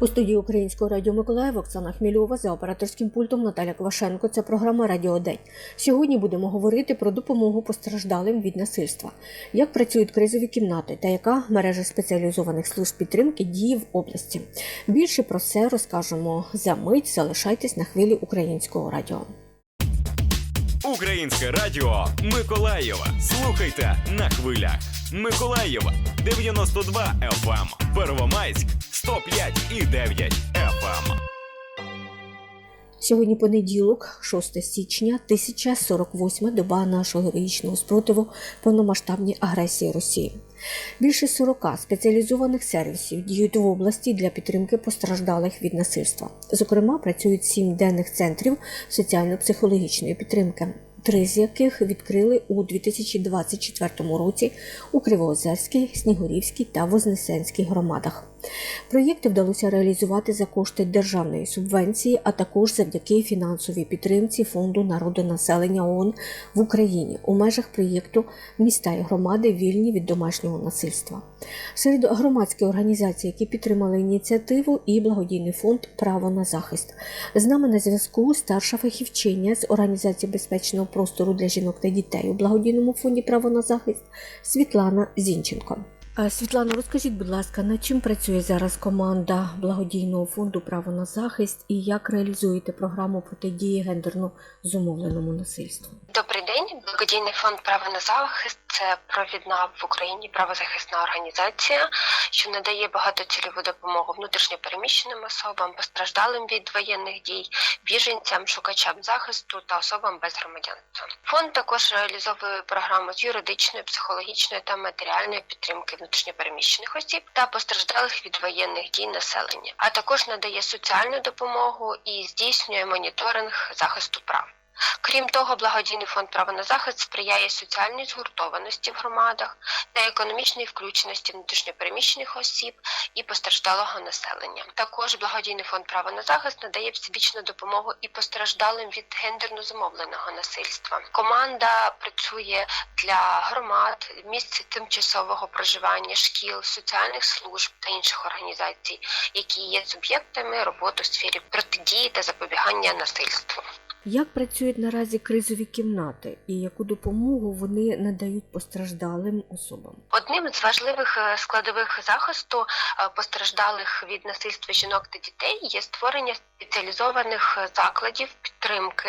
У студії Українського радіо Миколаїв Оксана Хмільова за операторським пультом Наталя Квашенко. Це програма Радіо День. Сьогодні будемо говорити про допомогу постраждалим від насильства, як працюють кризові кімнати та яка мережа спеціалізованих служб підтримки діє в області. Більше про це розкажемо за мить. Залишайтесь на хвилі українського радіо. Українське радіо Миколаєва. Слухайте на хвилях. Миколаєва 92 FM. Первомайськ 105 і 9 FM. Сьогодні понеділок, 6 січня, 1048 доба нашого героїчного спротиву повномасштабній агресії Росії. Більше 40 спеціалізованих сервісів діють в області для підтримки постраждалих від насильства. Зокрема, працюють сім денних центрів соціально-психологічної підтримки. Три з яких відкрили у 2024 році у Кривоозерській, Снігурівській та Вознесенській громадах. Проєкти вдалося реалізувати за кошти державної субвенції, а також завдяки фінансовій підтримці Фонду народонаселення ООН в Україні у межах проєкту Міста і громади вільні від домашнього насильства. Серед громадських організацій, які підтримали ініціативу, і благодійний фонд Право на захист. З нами на зв'язку старша фахівчиня з організації безпечного простору для жінок та дітей у благодійному фонді Право на захист Світлана Зінченко. А, Світлана, розкажіть, будь ласка, над чим працює зараз команда благодійного фонду Право на захист і як реалізуєте програму протидії гендерно зумовленому насильству? Добрий день. Благодійний фонд право на захист це провідна в Україні правозахисна організація, що надає багатоцільову допомогу внутрішньопереміщеним особам, постраждалим від воєнних дій, біженцям, шукачам захисту та особам без громадянства. Фонд також реалізовує програму з юридичної, психологічної та матеріальної підтримки внутрішньопереміщених осіб та постраждалих від воєнних дій населення, а також надає соціальну допомогу і здійснює моніторинг захисту прав. Крім того, благодійний фонд право на захист сприяє соціальній згуртованості в громадах та економічній включеності внутрішньопереміщених осіб і постраждалого населення. Також благодійний фонд право на захист надає всебічну допомогу і постраждалим від гендерно зумовленого насильства. Команда працює для громад, місць тимчасового проживання, шкіл, соціальних служб та інших організацій, які є суб'єктами роботи в сфері протидії та запобігання насильству. Як працюють наразі кризові кімнати і яку допомогу вони надають постраждалим особам? Одним з важливих е, складових захисту е, постраждалих від насильства жінок та дітей є створення спеціалізованих закладів підтримки.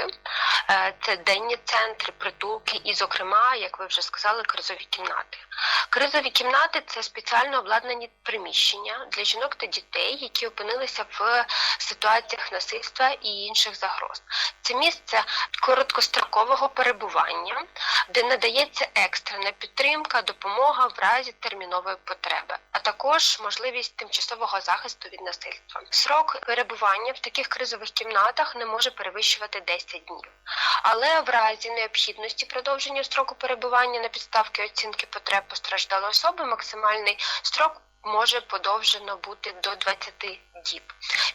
Е, Це денні центри, притулки і, зокрема, як ви вже сказали, кризові кімнати. Кризові кімнати це спеціально обладнані приміщення для жінок та дітей, які опинилися в ситуаціях насильства і інших загроз. Це місце короткострокового перебування, де надається екстрена підтримка, допомога в разі термінової потреби, а також можливість тимчасового захисту від насильства. Срок перебування в таких кризових кімнатах не може перевищувати 10 днів. Але в разі необхідності продовження строку перебування на підставки оцінки потреб постраждалої особи максимальний строк може подовжено бути до 20 діб.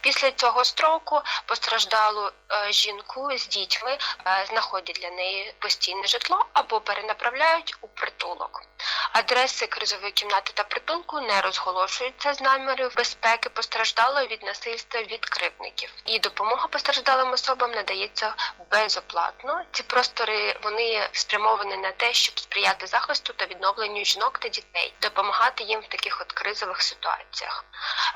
Після цього строку постраждалу е, жінку з дітьми е, знаходять для неї постійне житло або перенаправляють у притулок. Адреси кризової кімнати та притулку не розголошуються з намірів безпеки постраждалої від насильства від кривдників. І допомога постраждалим особам надається безоплатно. Ці простори вони спрямовані на те, щоб сприяти захисту та відновленню жінок та дітей, допомагати їм в таких от кризових ситуаціях.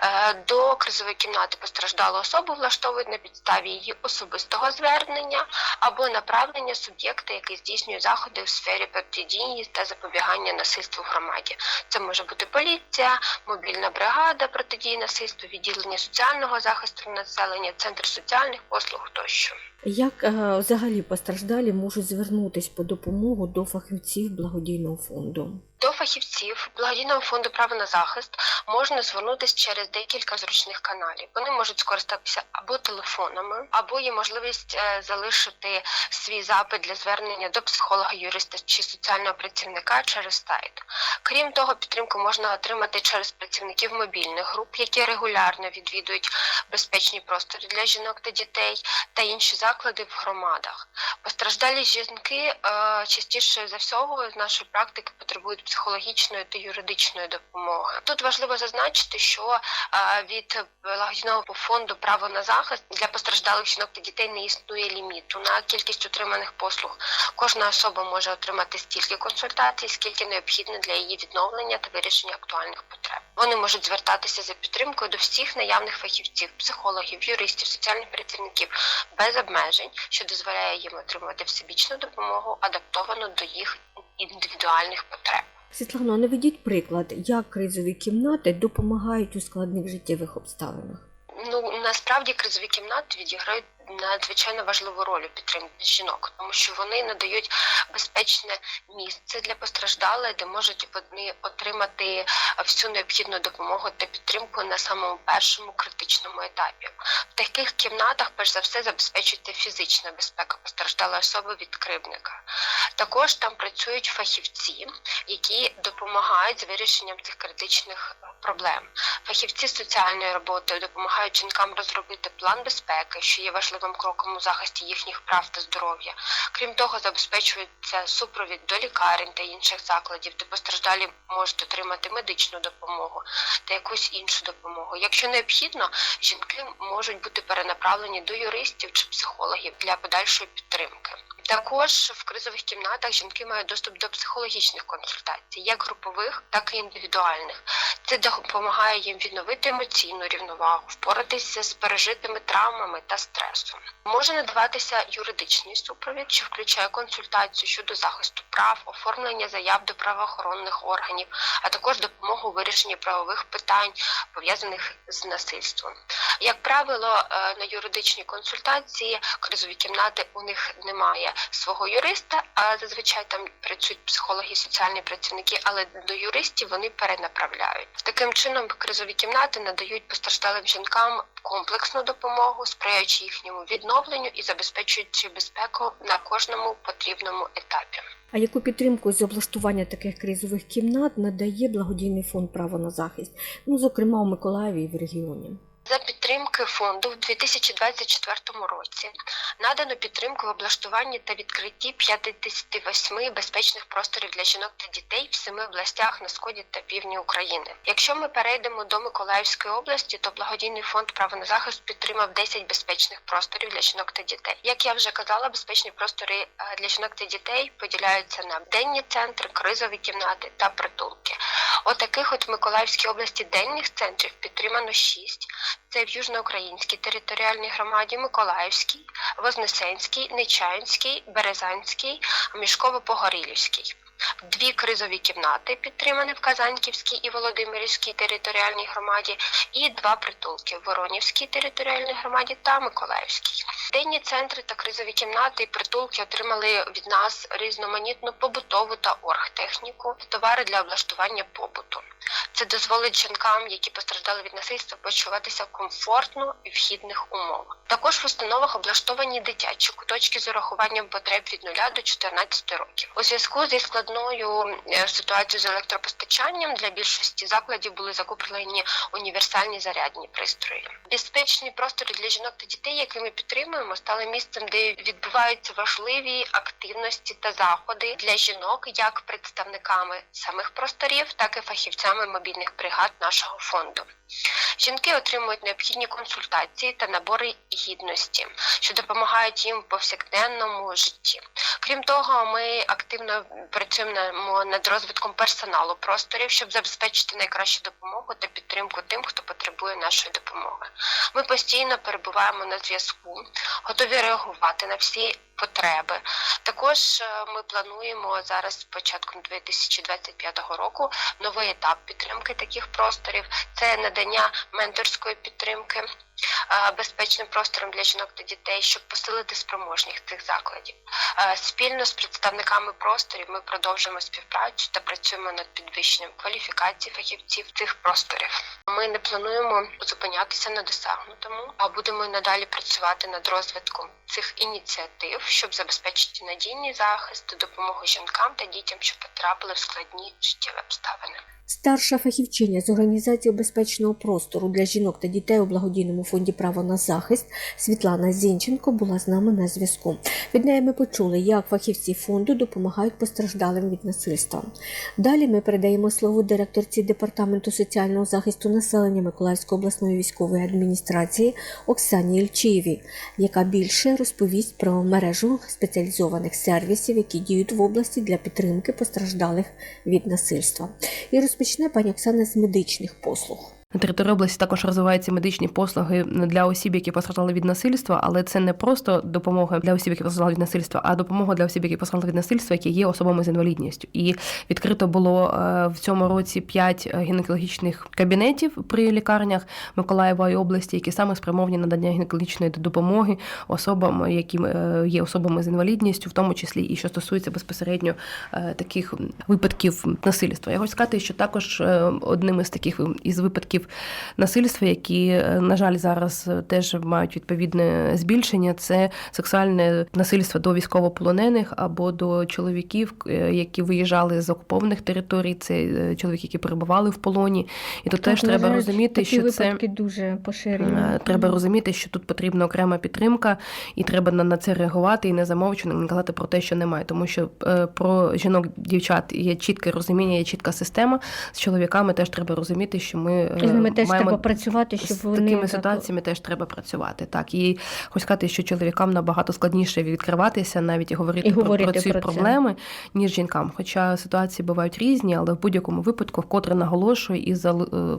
Е, До кризової кімнати постраждалу особу влаштовують на підставі її особистого звернення або направлення суб'єкта, який здійснює заходи у сфері протидії та запобігання насильству в громаді. Це може бути поліція, мобільна бригада протидії насильству, відділення соціального захисту населення, центр соціальних послуг тощо. Як е, взагалі постраждалі можуть звернутись по допомогу до фахівців благодійного фонду? До фахівців благодійного фонду право на захист можна звернутися через декілька зручних каналів. Вони можуть скористатися або телефонами, або є можливість е, залишити свій запит для звернення до психолога, юриста чи соціального працівника через сайт. Крім того, підтримку можна отримати через працівників мобільних груп, які регулярно відвідують безпечні простори для жінок та дітей та інші заклади в громадах. Постраждалі жінки е, частіше за всього з нашої практики потребують психологічної та юридичної допомоги. Тут важливо зазначити, що від благодійного фонду право на захист для постраждалих жінок та дітей не існує ліміту на кількість отриманих послуг. Кожна особа може отримати стільки консультацій, скільки необхідно для її відновлення та вирішення актуальних потреб. Вони можуть звертатися за підтримкою до всіх наявних фахівців, психологів, юристів, соціальних працівників без обмежень, що дозволяє їм отримати всебічну допомогу, адаптовану до їх індивідуальних потреб. Світлано, наведіть приклад, як кризові кімнати допомагають у складних життєвих обставинах. Ну насправді кризові кімнати відіграють надзвичайно важливу роль у підтримці жінок, тому що вони надають безпечне місце для постраждалих, де можуть вони отримати всю необхідну допомогу та підтримку на самому першому критичному етапі. В таких кімнатах, перш за все, забезпечується фізична безпека постраждалої особи від кривдника. Також там працюють фахівці, які допомагають з вирішенням цих критичних проблем. Фахівці соціальної роботи допомагають жінкам розробити план безпеки, що є важливим кроком у захисті їхніх прав та здоров'я. Крім того, забезпечується супровід до лікарень та інших закладів, де постраждалі можуть отримати медичну допомогу та якусь іншу допомогу. Якщо необхідно, жінки можуть бути перенаправлені до юристів чи психологів для подальшої підтримки. Також в кризових кімнатах жінки мають доступ до психологічних консультацій, як групових, так і індивідуальних. Це допомагає їм відновити емоційну рівновагу, впоратися з пережитими травмами та стресом. Може надаватися юридичний супровід, що включає консультацію щодо захисту прав, оформлення заяв до правоохоронних органів, а також допомогу у вирішенні правових питань пов'язаних з насильством. Як правило, е, на юридичній консультації кризові кімнати у них немає свого юриста, а зазвичай там працюють психологи соціальні працівники, але до юристів вони перенаправляють. Таким чином, кризові кімнати надають постраждалим жінкам комплексну допомогу, сприяючи їхньому відновленню і забезпечуючи безпеку на кожному потрібному етапі. А яку підтримку з облаштування таких кризових кімнат надає благодійний фонд право на захист, ну зокрема у Миколаєві і в регіоні? За підтримки фонду в 2024 році надано підтримку в облаштуванні та відкритті 58 безпечних просторів для жінок та дітей в семи областях на сході та півдні України. Якщо ми перейдемо до Миколаївської області, то благодійний фонд право на захист підтримав 10 безпечних просторів для жінок та дітей. Як я вже казала, безпечні простори е, для жінок та дітей поділяються на денні центри, кризові кімнати та притулки. Отаких от в Миколаївській області денних центрів підтримано 6. Це в Южноукраїнській територіальній громаді, Миколаївській, Вознесенській, Нечаїнській, Березанській, Мішково-Погорілівській. Дві кризові кімнати підтримані в Казаньківській і Володимирівській територіальній громаді, і два притулки в Воронівській територіальній громаді та Миколаївській. Денні центри та кризові кімнати і притулки отримали від нас різноманітну побутову та оргтехніку, товари для облаштування побуту. Це дозволить жінкам, які постраждали від насильства, почуватися комфортно і в хідних умовах. Також в установах облаштовані дитячі куточки з урахуванням потреб від 0 до 14 років. У зв'язку зі складною е, ситуацією з електропостачанням для більшості закладів були закуплені універсальні зарядні пристрої. Безпечні простори для жінок та дітей, які ми підтримуємо, стали місцем, де відбуваються важливі активності та заходи для жінок, як представниками самих просторів, так і фахівцями мобільних бригад нашого фонду. Жінки отримують необхідні консультації та набори гідності, що допомагають їм в повсякденному житті. Крім того, ми активно працюємо над розвитком персоналу просторів, щоб забезпечити найкращу допомогу та підтримку тим, хто потребує нашої допомоги. Ми постійно перебуваємо на зв'язку, готові реагувати на всі потреби. Також е, ми плануємо зараз з початком 2025 року новий етап підтримки таких просторів. Це надання менторської підтримки безпечним простором для жінок та дітей, щоб посилити спроможність цих закладів. Е, Спільно з представниками просторів ми продовжуємо співпрацю та працюємо над підвищенням кваліфікації фахівців цих просторів. Ми не плануємо зупинятися на досягнутому, а будемо й надалі працювати над розвитком цих ініціатив, щоб забезпечити надійний захист допомогу жінкам та дітям, що потрапили в складні життєві обставини. Старша фахівчиня з організації безпечного простору для жінок та дітей у благодійному фонді Право на захист Світлана Зінченко була з нами на зв'язку. Від неї ми почули, як фахівці фонду допомагають постраждалим від насильства. Далі ми передаємо слово директорці департаменту соціального захисту населення Миколаївської обласної військової адміністрації Оксані Ільчиєвій, яка більше розповість про мережу спеціалізованих сервісів, які діють в області для підтримки постраждалих від насильства. І розпочне пані Оксана з медичних послуг. На території області також розвиваються медичні послуги для осіб, які постраждали від насильства, але це не просто допомога для осіб, які постраждали від насильства, а допомога для осіб, які постраждали від насильства, які є особами з інвалідністю. І відкрито було е, в цьому році п'ять гінекологічних кабінетів при лікарнях Миколаєва і області, які саме спрямовані надання гінекологічної допомоги особам, які е, є особами з інвалідністю, в тому числі і що стосується безпосередньо е, таких випадків насильства. Я хочу сказати, що також е, одним із таких із випадків насильства, які, е, на жаль, зараз е, теж мають відповідне збільшення, це сексуальне насильство до військовополонених або до чоловіків, е, які виїжджали з окупованих територій. Це чоловіки, які перебували в полоні. І тут теж треба жаль, розуміти, такі що це дуже поширені. Треба розуміти, що тут потрібна окрема підтримка, і треба на, це реагувати і не замовчувати, не казати про те, що немає. Тому що про жінок, дівчат є чітке розуміння, є чітка система. З чоловіками теж треба розуміти, що ми е, теж треба працювати, щоб з вони такими так- ситуаціями теж треба працювати. Так і хочу сказати, що чоловікам набагато складніше відкриватися, навіть і говорити, І про, говорити про ці про це. проблеми, ніж жінкам. Хоча ситуації бувають різні, але в будь-якому випадку вкотре наголошую і е,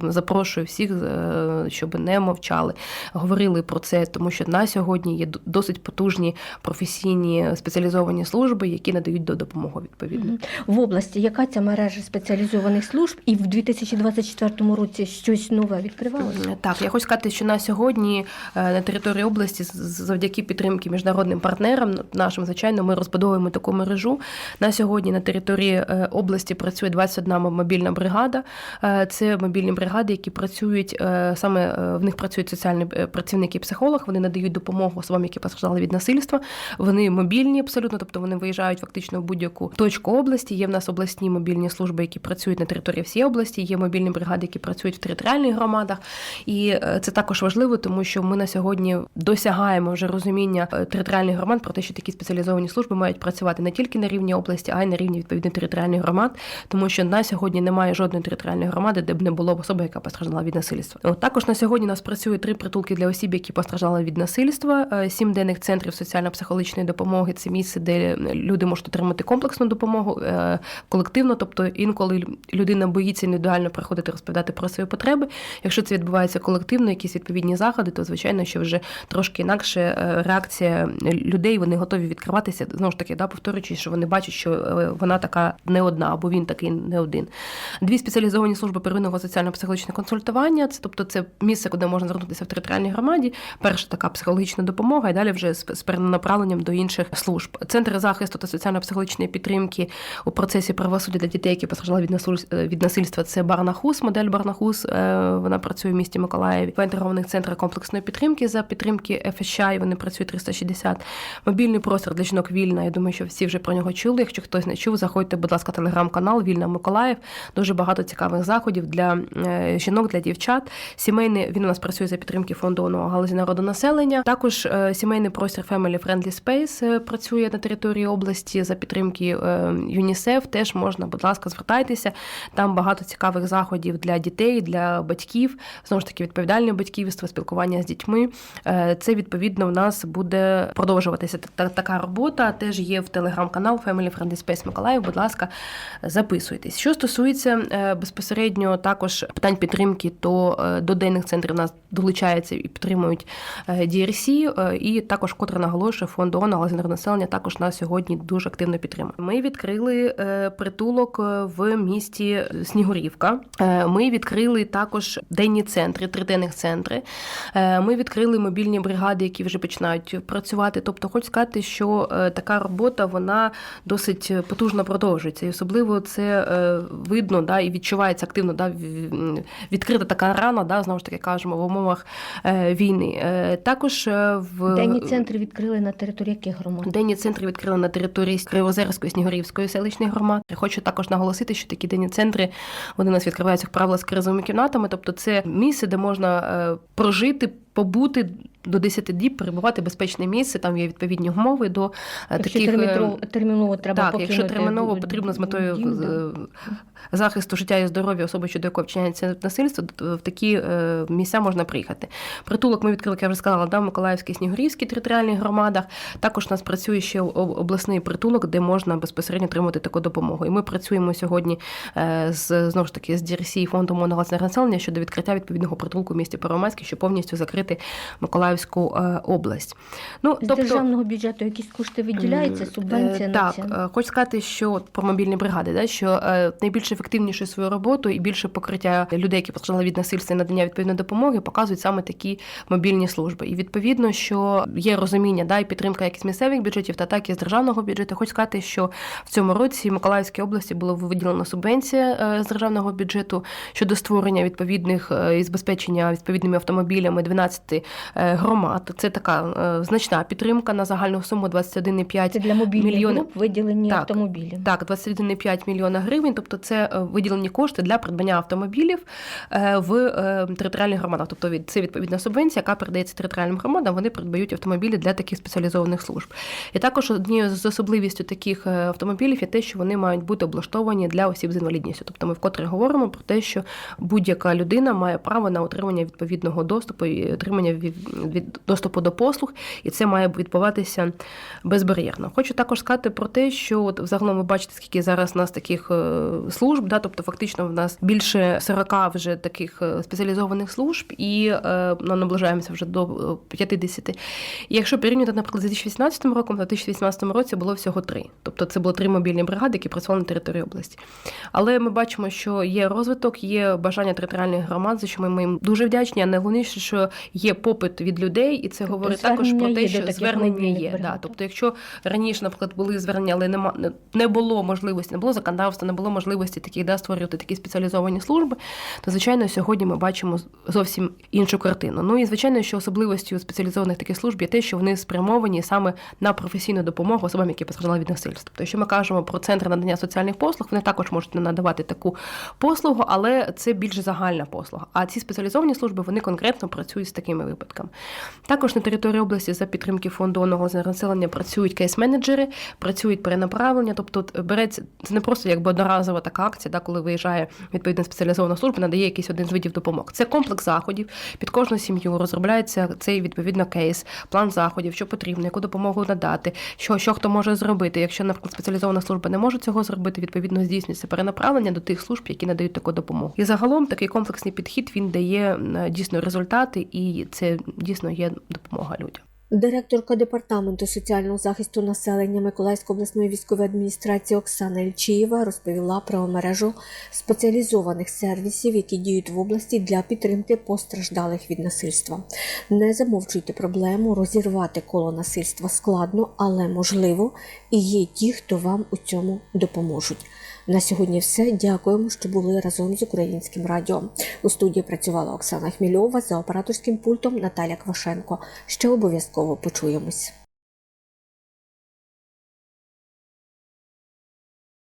запрошую всіх, е, щоб не мовчали, говорили про це, тому що на сьогодні є досить потужні професійні спеціалізовані служби, які надають до допомогу відповідно. В області. Яка ця мережа спеціалізованих служб? І в 2024 році щось нове відкривалося? Так, я хочу сказати, що на сьогодні е, на території області завдяки підтримки міжнародним партнерам нашим, звичайно, ми розбудовуємо таку мережу. На сьогодні на території е, області працює 21 мобільна бригада. Е, Це мобільні бригади, які працюють саме в них працюють соціальні працівники психолог. Вони надають допомогу особам, які постраждали від насильства. Вони мобільні абсолютно, тобто вони виїжджають фактично в будь-яку точку області. Є в нас обласні мобільні служби, які працюють на території всієї області. Є мобільні бригади, які працюють в територіальних громадах. І е, це також важливо, тому що ми на сьогодні досягаємо вже розуміння е, територіальних громад про те, що такі спеціалізовані служби мають працювати не тільки на рівні області, а й на рівні відповідних територіальних громад, тому що на сьогодні немає жодної територіальної громади, де б не було особи, яка постраждала від насильства. Також на сьогодні у нас працює три притулки для осіб, які постраждали від насильства, е, сім денних центрів соціально-психологічної допомоги. Це місце, де люди можуть отримати комплексну допомогу колективно. Тобто інколи людина боїться індивідуально приходити розповідати про свої потреби. Якщо це відбувається колективно, якісь відповідні заходи, то звичайно, що вже трошки інакше е, реакція людей, вони готові відкриватися. Знову ж таки, да, повторюючи, що вони бачать, що е, вона така не одна, або він такий не один. Дві спеціалізовані служби первинного соціально-психологічного консультування. Це тобто це місце, куди можна звернутися в територіальній громаді. Перша така психологічна допомога, і далі вже з перенаправленням до інших служб. Центр захисту та соціально-психологічної підтримки у процесі правосуддя для дітей, які постраждали від від насильства. Це Барнахус, модель Барнахус. Вона працює в місті Миколаєві. В інтегрованих центрах комплексної підтримки за підтримки ФША, вони працюють 360. Мобільний простір для жінок вільна. Я думаю, що всі вже про нього чули. Якщо хтось не чув, заходьте, будь ласка, телеграм-канал Вільна Миколаїв. Дуже багато цікавих заходів для е, жінок, для дівчат. Сімейний він у нас працює за підтримки фонду ООН галузі народонаселення. Також е, сімейний простір Family Friendly Space е, працює на території області за підтримки ЮНІСЕФ. Теж можна, будь ласка, звертайтеся. Там багато цікавих заходів для дітей, для батьків. Знову ж таки, відповідальне батьківство, спілкування з дітьми. Е, Це відповідно в нас буде продовжуватися така робота. Теж є в телеграм-канал Family Friendly Space Миколаїв. Будь ласка, записуйтесь. Що стосується е, безпосередньо також питань підтримки, то е, до денних центрів нас долучаються і підтримують DRC, і також котре наголошує фонд ООН галузі населення також нас сьогодні дуже активно підтримує. Ми відкрили притулок в місті Снігурівка. Ми відкрили також. Також денні центри, триденних центри. Е, Ми відкрили мобільні бригади, які вже починають працювати. Тобто, хочу сказати, що е, така робота вона досить потужно продовжується, і особливо це е, видно да, і відчувається активно. Да, відкрита така рана, да, знову ж таки кажемо, в умовах війни. Також в Денні центри відкрили на території яких громад? Денні центри відкрили на території Кривозерської Снігурівської селищної громади. Хочу також наголосити, що такі денні центри вони у нас відкриваються як правило з кризовими кімнатами. Тобто, це місце, де можна е, прожити, побути. До 10 діб перебувати в безпечне місце, там є відповідні умови до е, Якщо таких е, терміново, терміново треба так, покинути якщо терміново потрібно з метою дім, да. е, захисту життя і здоров'я особи, щодо якої вчиняється насильство, в такі місця можна приїхати. Притулок ми відкрили, як я вже сказала, да, в Миколаївській Снігурівській територіальних громадах. Також у нас працює ще обласний притулок, де можна безпосередньо отримати таку допомогу. І ми працюємо сьогодні з знову ж таки з DRC фондом моноголосного населення щодо відкриття відповідного притулку в місті Первомайське, щоб повністю закрити Миколаївську е, область. Ну З державного бюджету якісь кошти виділяються, субвенція Е, на так, це? е, хочу сказати, що про мобільні бригади, да, що е, найбільш ефективніше свою роботу і більше покриття людей, які постраждали від насильства і надання відповідної допомоги, показують саме такі мобільні служби. І відповідно, що є розуміння, да, і підтримка як з місцевих бюджетів, та так і з державного бюджету. Хочу сказати, що в цьому році в Миколаївській області було виділено субвенція е, з державного бюджету щодо створення відповідних е, і забезпечення відповідними автомобілями 12 е, громад. Це така е, значна підтримка на загальну суму 21,5 Це для мобільних мільйони. груп виділені Так. автомобілі. так, 21,5 мільйона гривень. Тобто, це е, виділені кошти для придбання автомобілів в територіальних громадах. Тобто, це відповідна субвенція, яка передається територіальним громадам. Вони придбають автомобілі для таких спеціалізованих служб. І також однією з особливістю таких автомобілів є те, що вони мають бути облаштовані для осіб з інвалідністю. Тобто, ми вкотре говоримо про те, що будь-яка людина має право на отримання відповідного доступу отримання від, доступу до послуг, і це має відбуватися безбар'єрно. Хочу також сказати про те, що от взагалом ви бачите, скільки зараз у нас таких е, служб, да, тобто фактично в нас більше 40 вже таких е, спеціалізованих служб, і е, ну, наближаємося вже до е, 50. І якщо порівняти, наприклад, з 2018 роком, то в 2018 році було всього три. Тобто це було три мобільні бригади, які працювали на території області. Але ми бачимо, що є розвиток, є бажання територіальних громад, за що ми їм дуже вдячні. А найголовніше, що є попит від людей, і це говорить також про те, що звернення є. Да. Тобто, якщо раніше, наприклад, були звернення, але нема не- було можливості, не було законодавства, не було можливості таких да, створювати такі спеціалізовані служби, то звичайно сьогодні ми бачимо зовсім іншу картину. Ну і звичайно, що особливостю спеціалізованих таких служб є те, що вони спрямовані саме на професійну допомогу особам, які постраждали від насильства. Тобто, якщо ми кажемо про центри надання соціальних послуг, вони також можуть надавати таку послугу, але це більш загальна послуга. А ці спеціалізовані служби вони конкретно працюють з такими випадками. Також на території області за підтримки фонду оновлення населення працюють кейс-менеджери, працюють перенаправлення. Тобто береться це не просто якби одноразова така акція, да, коли виїжджає відповідна спеціалізована служба, надає якийсь один з видів допомог. Це комплекс заходів. Під кожну сім'ю розробляється цей відповідно кейс, план заходів, що потрібно, яку допомогу надати, що, що хто може зробити. Якщо, наприклад, спеціалізована служба не може цього зробити, відповідно здійснюється перенаправлення до тих служб, які надають таку допомогу. І загалом такий комплексний підхід він дає е, дійсно результати, це дійсно є допомога людям. Директорка департаменту соціального захисту населення Миколаївської обласної військової адміністрації Оксана Ільчиєва розповіла про мережу спеціалізованих сервісів, які діють в області для підтримки постраждалих від насильства. Не замовчуйте проблему, розірвати коло насильства складно, але можливо, і є ті, хто вам у цьому допоможуть. На сьогодні все. Дякуємо, що були разом з українським радіо. У студії працювала Оксана Хмільова за операторським пультом Наталя Квашенко. Ще обов'язково почуємось.